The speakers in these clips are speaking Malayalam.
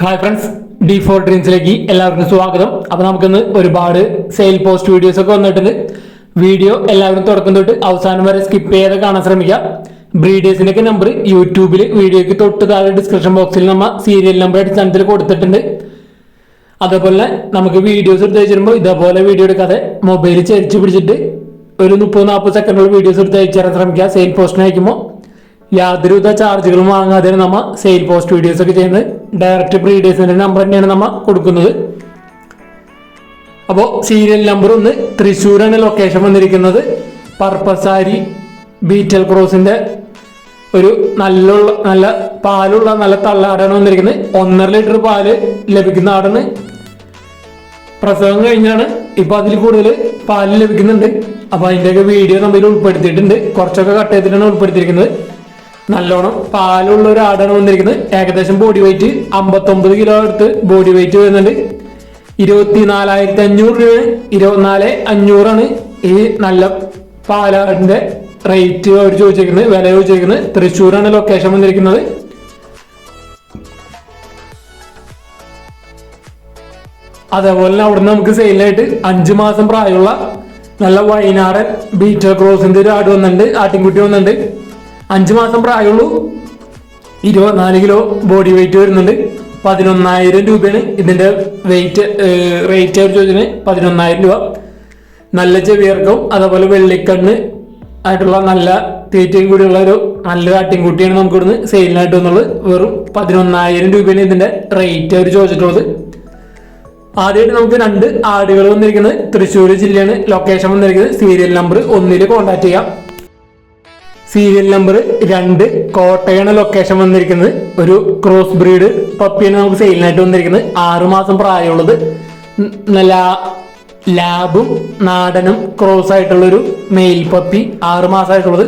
ഹായ് ഫ്രണ്ട്സ് ഡി ഫോർ ഡ്രീംസിലേക്ക് എല്ലാവർക്കും സ്വാഗതം. അപ്പോൾ നമുക്കിന്ന് ഒരുപാട് സെയിൽ പോസ്റ്റ് വീഡിയോസ് ഒക്കെ വന്നിട്ടുണ്ട്. വീഡിയോ എല്ലാവരും തുടക്കം തൊട്ട് അവസാനം വരെ സ്കിപ്പ് ചെയ്യാതെ കാണാൻ ശ്രമിക്കുക ബ്രീഡേഴ്സിന്റെ ഒക്കെ നമ്പർ യൂട്യൂബിൽ വീഡിയോയ്ക്ക് തൊട്ട് താഴെ ഡിസ്ക്രിപ്ഷൻ ബോക്സിൽ നമ്മൾ സീരിയൽ നമ്പർ അടിസ്ഥാനത്തിൽ കൊടുത്തിട്ടുണ്ട്. അതേപോലെ നമുക്ക് വീഡിയോസ് എടുത്ത് വെച്ചിരുമ്പോൾ ഇതേപോലെ വീഡിയോ എടുക്കാതെ മൊബൈൽ ചരിച്ച് പിടിച്ചിട്ട് ഒരു മുപ്പത് നാൽപ്പത് സെക്കൻഡുള്ള വീഡിയോസ് എടുത്ത് അയച്ചു തരാൻ ശ്രമിക്കുക സെയിൽ പോസ്റ്റിന് അയക്കുമ്പോൾ യാതൊരുവിധ ചാർജുകളും വാങ്ങാതെ നമ്മൾ സെയിൽ പോസ്റ്റ് വീഡിയോസ് ഒക്കെ ചെയ്യുന്നത്. ഡയറക്റ്റ് ബ്രീഡേഴ്സിന്റെ നമ്പർ തന്നെയാണ് നമ്മൾ കൊടുക്കുന്നത്. അപ്പോൾ സീരിയൽ നമ്പർ ഒന്ന് തൃശ്ശൂരാണ് ലൊക്കേഷൻ വന്നിരിക്കുന്നത്. പർപ്പസാരി ബീറ്റൽ ക്രോസിന്റെ ഒരു നല്ല നല്ല പാലുള്ള നല്ല തള്ളാടാണ് വന്നിരിക്കുന്നത്. ഒന്നര ലിറ്റർ പാൽ ലഭിക്കുന്ന ആടാണ്. പ്രസവം കഴിഞ്ഞാണ് ഇപ്പം അതിൽ കൂടുതൽ പാൽ ലഭിക്കുന്നുണ്ട്. അപ്പോൾ അതിന്റെയൊക്കെ വീഡിയോ നമ്മൾ ഉൾപ്പെടുത്തിയിട്ടുണ്ട്. കുറച്ചൊക്കെ കട്ട് ചെയ്തിട്ടാണ് ഉൾപ്പെടുത്തിയിരിക്കുന്നത്. നല്ലോണം പാലുള്ള ഒരു ആടാണ് വന്നിരിക്കുന്നത്. ഏകദേശം ബോഡി വെയിറ്റ് അമ്പത്തൊമ്പത് കിലോ അടുത്ത് ബോഡി വെയിറ്റ് വരുന്നുണ്ട്. ഇരുപത്തി നാലായിരത്തി അഞ്ഞൂറ് രൂപ ഇരുപത്തിനാല് അഞ്ഞൂറാണ്. ഈ നല്ല പാലാടിന്റെ റേറ്റ് അവർ ചോദിച്ചിരിക്കുന്നത് വില ചോദിച്ചിരിക്കുന്നത് തൃശ്ശൂരാണ് ലൊക്കേഷൻ വന്നിരിക്കുന്നത്. അതേപോലെ തന്നെ അവിടുന്ന് നമുക്ക് സെയിലായിട്ട് അഞ്ചു മാസം പ്രായമുള്ള നല്ല വയനാടൻ ബീറ്റർ ക്രോസിന്റെ ഒരു ആട് വന്നിട്ടുണ്ട്. ആട്ടിൻകുട്ടി വന്നിട്ടുണ്ട്. അഞ്ചു മാസം പ്രായമുള്ളൂ. ഇരുപത്തിനാല് കിലോ ബോഡി വെയിറ്റ് വരുന്നുണ്ട്. പതിനൊന്നായിരം രൂപയാണ് ഇതിന്റെ വെയിറ്റ് റേറ്റ് അവർ ചോദിച്ചത്. പതിനൊന്നായിരം രൂപ. നല്ല ചെവിയർക്കും അതേപോലെ വെള്ളിക്കണ്ണ് ആയിട്ടുള്ള നല്ല തീറ്റയും കൂടിയുള്ള ഒരു നല്ലൊരു ആട്ടിൻകുട്ടിയാണ് നമുക്ക് ഇവിടുന്ന് സെയിലിനായിട്ട് വന്നുള്ളത് വെറും പതിനൊന്നായിരം രൂപയാണ് ഇതിന്റെ റേറ്റ് അവർ ചോദിച്ചിട്ടുള്ളത്. ആദ്യമായിട്ട് നമുക്ക് രണ്ട് ആടുകൾ വന്നിരിക്കുന്നത്. തൃശ്ശൂർ ജില്ലയാണ് ലൊക്കേഷൻ വന്നിരിക്കുന്നത്. സീരിയൽ നമ്പർ ഒന്നിൽ കോൺടാക്ട് ചെയ്യാം. സീരിയൽ നമ്പർ രണ്ട് കോട്ടയാണ് ലൊക്കേഷൻ വന്നിരിക്കുന്നത്. ഒരു ക്രോസ് ബ്രീഡ് പപ്പിയാണ് നമുക്ക് സെയിലിനായിട്ട് വന്നിരിക്കുന്നത്. ആറുമാസം പ്രായമുള്ളത്. നല്ല ലാബും നാടനും ക്രോസ് ആയിട്ടുള്ളൊരു മെയിൽ പപ്പി ആറുമാസമായിട്ടുള്ളത്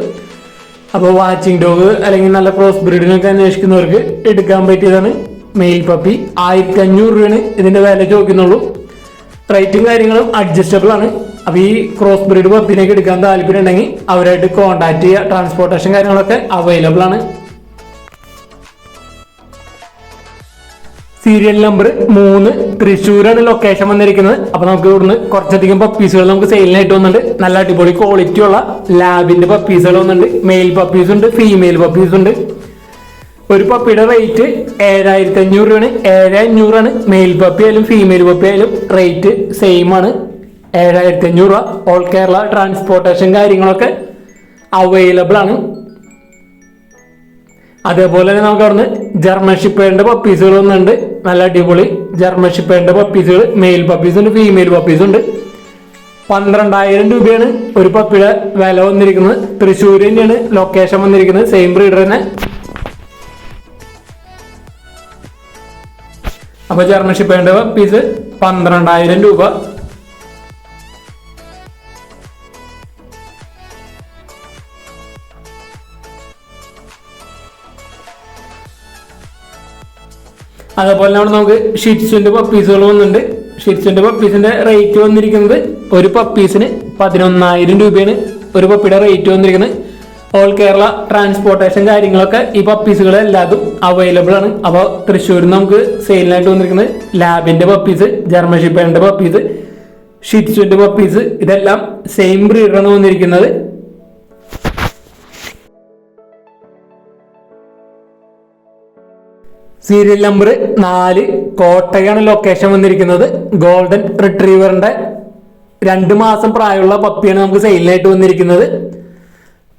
അപ്പോൾ വാച്ചിങ് ഡോഗ് അല്ലെങ്കിൽ നല്ല ക്രോസ് ബ്രീഡിനൊക്കെ അന്വേഷിക്കുന്നവർക്ക് എടുക്കാൻ പറ്റിയതാണ് മെയിൽ പപ്പി ആയിരത്തി അഞ്ഞൂറ് രൂപയാണ് ഇതിന്റെ വില ചോദിക്കുന്നുള്ളൂ. റേറ്റും കാര്യങ്ങളും അഡ്ജസ്റ്റബിൾ ആണ്. അപ്പൊ ഈ ക്രോസ് ബ്രീഡ് പപ്പിനൊക്കെ എടുക്കാൻ താല്പര്യം ഉണ്ടെങ്കിൽ അവരായിട്ട് കോൺടാക്ട് ചെയ്യുക. ട്രാൻസ്പോർട്ടേഷൻ കാര്യങ്ങളൊക്കെ അവൈലബിൾ ആണ്. സീരിയൽ നമ്പർ മൂന്ന് തൃശ്ശൂരാണ് ലൊക്കേഷൻ വന്നിരിക്കുന്നത്. അപ്പൊ നമുക്ക് ഇവിടുന്ന് കുറച്ചധികം പപ്പീസുകൾ നമുക്ക് സെയിലിനായിട്ട് വന്നിട്ടുണ്ട്. നല്ല അടിപൊളി ക്വാളിറ്റി ഉള്ള ലാബിന്റെ പപ്പീസുകൾ വന്നിട്ടുണ്ട്. മെയിൽ പപ്പീസ് ഉണ്ട് ഫീമെയിൽ പപ്പീസ് ഉണ്ട്. ഒരു പപ്പിയുടെ റേറ്റ് ഏഴായിരത്തി അഞ്ഞൂറ് രൂപയാണ്. ഏഴ് അഞ്ഞൂറാണ് മെയിൽ പപ്പി ആയാലും ഫീമെയിൽ പപ്പി ആയാലും റേറ്റ് സെയിം ആണ്. ഏഴായിരത്തി അഞ്ഞൂറ് രൂപ. ഓൾ കേരള ട്രാൻസ്പോർട്ടേഷൻ കാര്യങ്ങളൊക്കെ അവൈലബിൾ ആണ്. അതേപോലെ തന്നെ നമുക്ക് അവിടുന്ന് ജർമ്മൻ വേണ്ട പപ്പീസുകൾ ഒന്നുണ്ട് നല്ല അടിപൊളി ജർമ്മൻ വേണ്ട പപ്പീസുകൾ മെയിൽ പപ്പീസ് ഉണ്ട് ഫീമെയിൽ പപ്പീസ് ഉണ്ട്. പന്ത്രണ്ടായിരം രൂപയാണ് ഒരു പപ്പിയുടെ വില വന്നിരിക്കുന്നത്. തൃശ്ശൂർ തന്നെയാണ് ലൊക്കേഷൻ വന്നിരിക്കുന്നത്. സെയിം ബ്രീഡർ തന്നെ. അപ്പൊ ജർമ്മൻ വേണ്ട പപ്പീസ് പന്ത്രണ്ടായിരം രൂപ. അതേപോലെ അവിടെ നമുക്ക് ഷിറ്റ്സിന്റെ പപ്പീസുകൾ വന്നിട്ടുണ്ട്. ഷിറ്റ്സിന്റെ പപ്പീസിന്റെ റേറ്റ് വന്നിരിക്കുന്നത് ഒരു പപ്പീസിന് പതിനൊന്നായിരം രൂപയാണ്. ഒരു പപ്പിയുടെ റേറ്റ് വന്നിരിക്കുന്നത്. ഓൾ കേരള ട്രാൻസ്പോർട്ടേഷൻ കാര്യങ്ങളൊക്കെ ഈ പപ്പീസുകൾ എല്ലാതും അവൈലബിൾ ആണ്. അപ്പോൾ തൃശ്ശൂരിൽ നിന്ന് നമുക്ക് സെയിലിനായിട്ട് വന്നിരിക്കുന്നത് ലാബിന്റെ പപ്പീസ് ജർമ്മൻ ഷിപ്പേറിന്റെ പപ്പീസ് ഷിറ്റ്സിന്റെ പപ്പീസ് ഇതെല്ലാം സെയിം ബ്രീഡാണ് വന്നിരിക്കുന്നത്. സീരിയൽ നമ്പർ നാല് കോട്ടയാണ് ലൊക്കേഷൻ വന്നിരിക്കുന്നത്. ഗോൾഡൻ റിട്രീവറിന്റെ രണ്ട് മാസം പ്രായമുള്ള പപ്പിയാണ് നമുക്ക് സെയിലിനായിട്ട് വന്നിരിക്കുന്നത്.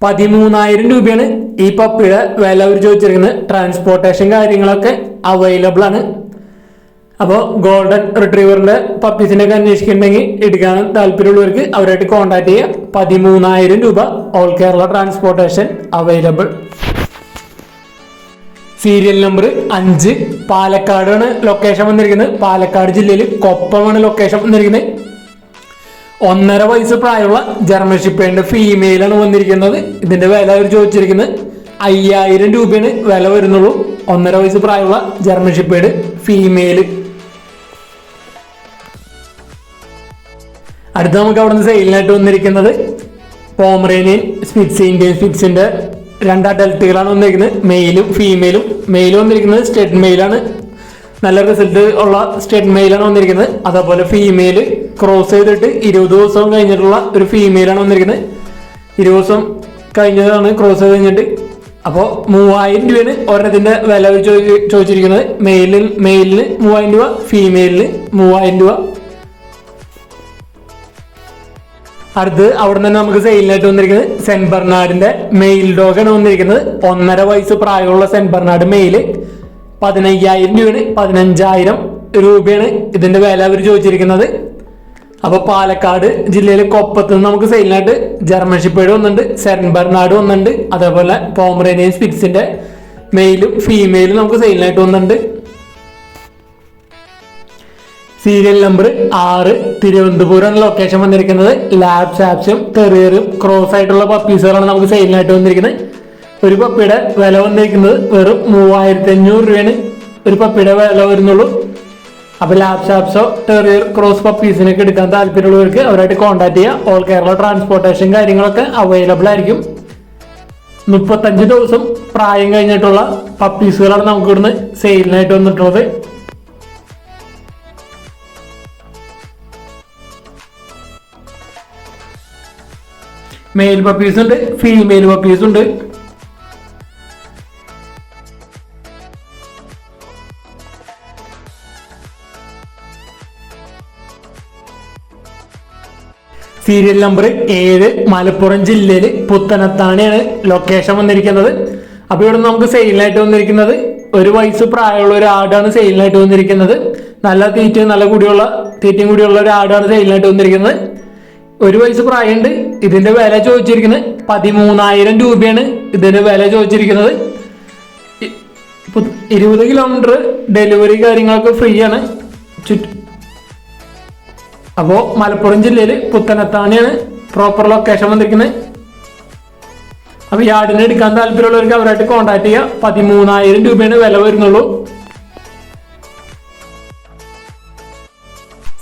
പതിമൂന്നായിരം രൂപയാണ് ഈ പപ്പിയുടെ വില അവർ ചോദിച്ചിരിക്കുന്നത്. ട്രാൻസ്പോർട്ടേഷൻ കാര്യങ്ങളൊക്കെ അവൈലബിൾ ആണ്. അപ്പോൾ ഗോൾഡൻ റിട്രീവറിന്റെ പപ്പീസിനെ ഒക്കെ അന്വേഷിക്കുന്നുണ്ടെങ്കിൽ എടുക്കാൻ താല്പര്യമുള്ളവർക്ക് അവരായിട്ട് കോൺടാക്ട് ചെയ്യുക. പതിമൂന്നായിരം രൂപ all Kerala transportation available serial number അഞ്ച് പാലക്കാടാണ് ലൊക്കേഷൻ വന്നിരിക്കുന്നത്. പാലക്കാട് ജില്ലയിൽ കൊപ്പമാണ് ലൊക്കേഷൻ വന്നിരിക്കുന്നത്. ഒന്നര വയസ്സ് പ്രായമുള്ള ജർമ്മൻ ഷിപ്പേന്റെ ഫീമെയിലാണ് വന്നിരിക്കുന്നത്. ഇതിന്റെ വില അവർ ചോദിച്ചിരിക്കുന്നത് അയ്യായിരം രൂപയാണ് വില വരുന്നുള്ളൂ. ഒന്നര വയസ്സ് പ്രായമുള്ള ജർമ്മൻ ഷിപ്പേഡ് ഫീമെയിൽ അടുത്ത നമുക്ക് അവിടെ നിന്ന് സെയിലിനായിട്ട് വന്നിരിക്കുന്നത് പോമറേനിയൻ സ്പിറ്റ്സ് ഇന്ത്യൻ സ്പിറ്റ്സിന്റെ രണ്ട് അഡൽട്ടുകളാണ് വന്നിരിക്കുന്നത്. മെയിലും ഫീമെയിലും മെയിൽ വന്നിരിക്കുന്നത് സ്റ്റെഡ് മെയിലാണ്. നല്ല റിസൾട്ട് ഉള്ള സ്റ്റെഡ് മെയിലാണ് വന്നിരിക്കുന്നത്. അതേപോലെ ഫീമെയിൽ ക്രോസ് ചെയ്തിട്ട് ഇരുപത് ദിവസം കഴിഞ്ഞിട്ടുള്ള ഒരു ഫീമെയിലാണ് വന്നിരിക്കുന്നത്. ഇരുപത് ദിവസം കഴിഞ്ഞതാണ് ക്രോസ് ചെയ്ത് കഴിഞ്ഞിട്ട്. അപ്പോൾ മൂവായിരം രൂപയാണ് ഒരെണ്ണത്തിന്റെ വില ചോദി ചോദിച്ചിരിക്കുന്നത്. മെയിലിൽ മെയിലിന് മൂവായിരം രൂപ ഫീമെയിലിന് മൂവായിരം രൂപ. അടുത്ത് അവിടെ തന്നെ നമുക്ക് സെയിലിനായിട്ട് വന്നിരിക്കുന്നത് സെന്റ് ബെർണാഡിന്റെ മെയിൽ ഡോഗാണ് വന്നിരിക്കുന്നത്. ഒന്നര വയസ്സ് പ്രായമുള്ള സെന്റ് ബെർണാഡ് മെയിൽ പതിനയ്യായിരം രൂപയാണ് പതിനഞ്ചായിരം രൂപയാണ് ഇതിന്റെ വില അവർ ചോദിച്ചിരിക്കുന്നത്. അപ്പൊ പാലക്കാട് ജില്ലയിലെ കൊപ്പത്ത് നിന്ന് നമുക്ക് സെയിലിനായിട്ട് ജർമ്മൻ ഷിപ്പേഡ് വന്നിട്ടുണ്ട് സെന്റ് ബെർണാഡ് വന്നിട്ടുണ്ട് അതേപോലെ പോമറേനിയൻ സ്പിറ്റ്സിന്റെ മെയിലും ഫീമെയിലും നമുക്ക് സെയിലിനായിട്ട് വന്നിട്ടുണ്ട്. സീരിയൽ നമ്പർ ആറ് തിരുവനന്തപുരം ലൊക്കേഷൻ വന്നിരിക്കുന്നത് ലാബ് സാപ്സും ടെറിയറും ക്രോസ് ആയിട്ടുള്ള പപ്പീസുകളാണ് നമുക്ക് സെയിലിനായിട്ട് വന്നിരിക്കുന്നത്. ഒരു പപ്പിയുടെ വില വന്നിരിക്കുന്നത് വെറും മൂവായിരത്തി അഞ്ഞൂറ് രൂപയാണ്. ഒരു പപ്പിയുടെ വില വരുന്നുള്ളൂ. അപ്പൊ ലാബ് സാപ്സോ ടെറിയർ ക്രോസ് പപ്പീസിനൊക്കെ എടുക്കാൻ താല്പര്യമുള്ളവർക്ക് അവരായിട്ട് കോൺടാക്ട് ചെയ്യുക ഓൾ കേരള ട്രാൻസ്പോർട്ടേഷൻ കാര്യങ്ങളൊക്കെ അവൈലബിൾ ആയിരിക്കും. മുപ്പത്തഞ്ച് ദിവസം പ്രായം കഴിഞ്ഞിട്ടുള്ള പപ്പീസുകളാണ് നമുക്ക് ഇവിടുന്ന് സെയിലിനായിട്ട് വന്നിട്ടുള്ളത്. മെയിൽ പപ്പീസ് ഉണ്ട് ഫീമെയിൽ പപ്പീസ് ഉണ്ട്. സീരിയൽ നമ്പർ ഏഴ് മലപ്പുറം ജില്ലയിൽ പുത്തനത്താണിയാണ് ലൊക്കേഷൻ വന്നിരിക്കുന്നത്. അപ്പോൾ ഇവിടെ നമുക്ക് സെയിലിനായിട്ട് വന്നിരിക്കുന്നത് ഒരു വയസ്സ് പ്രായമുള്ള ഒരു ആടാണ് സെയിലിനായിട്ട് വന്നിരിക്കുന്നത്. നല്ല തീറ്റയും നല്ല കൂടിയുള്ള തീറ്റയും കൂടിയുള്ള ഒരു ആടാണ് സെയിലിനായിട്ട് വന്നിരിക്കുന്നത്. ഒരു വയസ്സ് പ്രായമുണ്ട്. ഇതിന്റെ വില ചോദിച്ചിരിക്കുന്നത് പതിമൂന്നായിരം രൂപയാണ് ഇതിന്റെ വില ചോദിച്ചിരിക്കുന്നത്. ഇരുപത് കിലോമീറ്റർ ഡെലിവറി കാര്യങ്ങളൊക്കെ ഫ്രീ ആണ്. ചുറ്റ് അപ്പോ മലപ്പുറം ജില്ലയിൽ പുത്തനത്താണിയാണ് പ്രോപ്പർ ലൊക്കേഷൻ വന്നിരിക്കുന്നത്. അപ്പൊ ഈ ആടിനെ എടുക്കാൻ താല്പര്യമുള്ളവർക്ക് അവരായിട്ട് കോൺടാക്ട് ചെയ്യുക പതിമൂന്നായിരം രൂപയാണ് വില വരുന്നുള്ളൂ.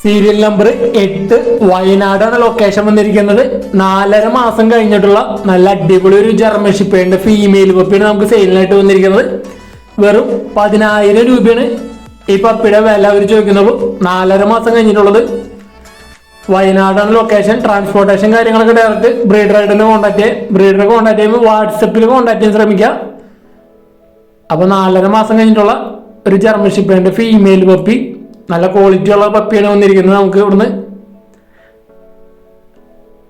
സീരിയൽ നമ്പർ എട്ട് വയനാടാണ് ലൊക്കേഷൻ വന്നിരിക്കുന്നത്. നാലര മാസം കഴിഞ്ഞിട്ടുള്ള നല്ല അടിപൊളി ഒരു ജർമ്മൻ ഷിപ്പേണ്ട ഫീമെയിൽ പപ്പിയാണ് നമുക്ക് സെയിലിനായിട്ട് വന്നിരിക്കുന്നത്. വെറും പതിനായിരം രൂപയാണ് ഈ പപ്പിയുടെ വില അവർ ചോദിക്കുന്നുള്ളൂ നാലര മാസം കഴിഞ്ഞിട്ടുള്ളത്. വയനാടാണ് ലൊക്കേഷൻ ട്രാൻസ്പോർട്ടേഷൻ കാര്യങ്ങളൊക്കെ ഡയറക്റ്റ് ബ്രീഡറായിട്ട് കോൺടാക്ട് ചെയ്യാം. ബ്രീഡറെ കോൺടാക്ട് ചെയ്യുമ്പോൾ വാട്സപ്പിൽ കോൺടാക്ട് ചെയ്യാൻ ശ്രമിക്കുക. അപ്പോൾ നാലര മാസം കഴിഞ്ഞിട്ടുള്ള ഒരു ജർമ്മൻ ഷിപ്പേന്റെ ഫീമെയിൽ പപ്പി നല്ല ക്വാളിറ്റി ഉള്ള പപ്പിയാണ് വന്നിരിക്കുന്നത് നമുക്ക് ഇവിടുന്ന്.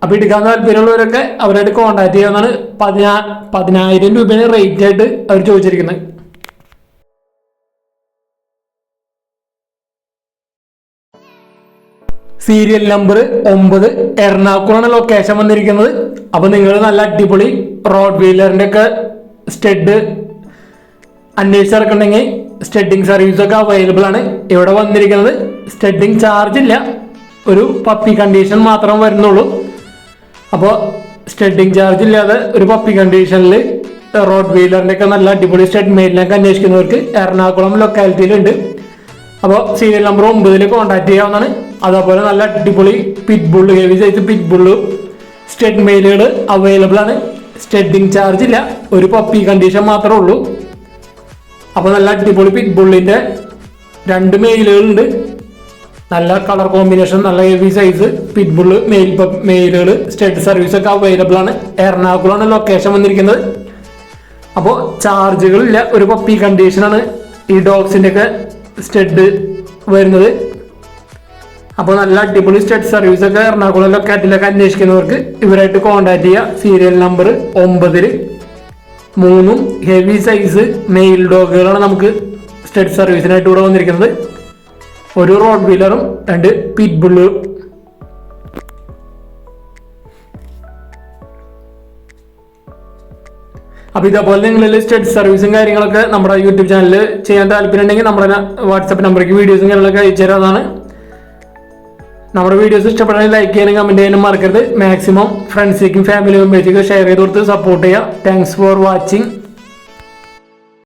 അപ്പൊ എടുക്കാൻ താല്പര്യമുള്ളവരൊക്കെ അവരായിട്ട് കോൺടാക്ട് ചെയ്യാന്നാണ് പതിനാ പതിനായിരം രൂപയാണ് റേറ്റ് ആയിട്ട് അവർ ചോദിച്ചിരിക്കുന്നത് സീരിയൽ നമ്പർ ഒമ്പത് എറണാകുളമാണ് ലൊക്കേഷൻ വന്നിരിക്കുന്നത്. അപ്പൊ നിങ്ങൾ നല്ല അടിപൊളി റോഡ് വീലറിന്റെ ഒക്കെ സ്റ്റെഡ് അന്വേഷിച്ചിറക്കുന്നുണ്ടെങ്കിൽ സ്റ്റെഡിങ് സർവീസ് ഒക്കെ അവൈലബിൾ ആണ്. ഇവിടെ വന്നിരിക്കുന്നത് സ്റ്റഡിങ് ചാർജ് ഇല്ല. ഒരു പപ്പി കണ്ടീഷൻ മാത്രം വരുന്നുള്ളൂ. അപ്പോൾ സ്റ്റഡിങ് ചാർജ് ഇല്ലാതെ ഒരു പപ്പി കണ്ടീഷനിൽ റോഡ് വീലറിന്റെ ഒക്കെ നല്ല അടിപൊളി സ്റ്റഡ് മെയിലിനൊക്കെ അന്വേഷിക്കുന്നവർക്ക് എറണാകുളം ലൊക്കാലിറ്റിയിലുണ്ട് അപ്പോൾ സീരിയൽ നമ്പർ ഒമ്പതിൽ കോൺടാക്ട് ചെയ്യാവുന്നതാണ്. അതേപോലെ നല്ല അടിപൊളി pit bull heavy size pit bull stud മെയിലുകൾ അവൈലബിൾ ആണ്. സ്റ്റെഡിങ് ചാർജ് ഇല്ല. ഒരു പപ്പി കണ്ടീഷൻ മാത്രമേ ഉള്ളൂ. അപ്പോൾ നല്ല അടിപൊളി പിറ്റ് ബുള്ളിന്റെ രണ്ട് മെയിലുകളുണ്ട് നല്ല കളർ കോമ്പിനേഷൻ നല്ല heavy size pit bull male മെയിലുകൾ സ്റ്റേറ്റ് സർവീസ് ഒക്കെ അവൈലബിൾ ആണ്. എറണാകുളമാണ് ലൊക്കേഷൻ വന്നിരിക്കുന്നത്. അപ്പോൾ ചാർജുകളില്ല ഒരു പപ്പി കണ്ടീഷനാണ് ഈ ഡോഗ്സിന്റെ ഒക്കെ സ്റ്റെഡ് വരുന്നത്. അപ്പോൾ നല്ല അടിപൊളി സ്റ്റെഡ് സർവീസ് ഒക്കെ എറണാകുളം ലൊക്കാറ്റിലൊക്കെ അന്വേഷിക്കുന്നവർക്ക് ഇവരായിട്ട് കോൺടാക്ട് ചെയ്യുക സീരിയൽ നമ്പർ ഒമ്പതിൽ മൂന്നും ഹെവി സൈസ് മെയിൽ ഡോഗുകളാണ് നമുക്ക് സ്റ്റഡ് സർവീസിനായിട്ട് ഇവിടെ വന്നിരിക്കുന്നത്. ഒരു റോഡ് വീലറും രണ്ട് പിറ്റ് ബുള്ളും അപ്പൊ ഇതേപോലെ നിങ്ങൾ സ്റ്റഡ് സർവീസും കാര്യങ്ങളൊക്കെ നമ്മുടെ യൂട്യൂബ് ചാനലിൽ ചെയ്യാൻ താല്പര്യം ഉണ്ടെങ്കിൽ നമ്മുടെ വാട്സപ്പ് നമ്പറേക്ക് വീഡിയോസും കാര്യങ്ങളൊക്കെ അയച്ചു തരാതാണ് നമ്മുടെ വീഡിയോസ് ഇഷ്ടപ്പെടാൻ ലൈക്ക് ചെയ്യാനും കമന്റ് ചെയ്യാനും മറക്കരുത്. മാക്സിമം ഫ്രണ്ട്സിലേക്കും ഫാമിലി മെമ്പേഴ്സിലേക്കും ഷെയർ ചെയ്ത് കൊടുത്ത് സപ്പോർട്ട് ചെയ്യുക. Thanks for watching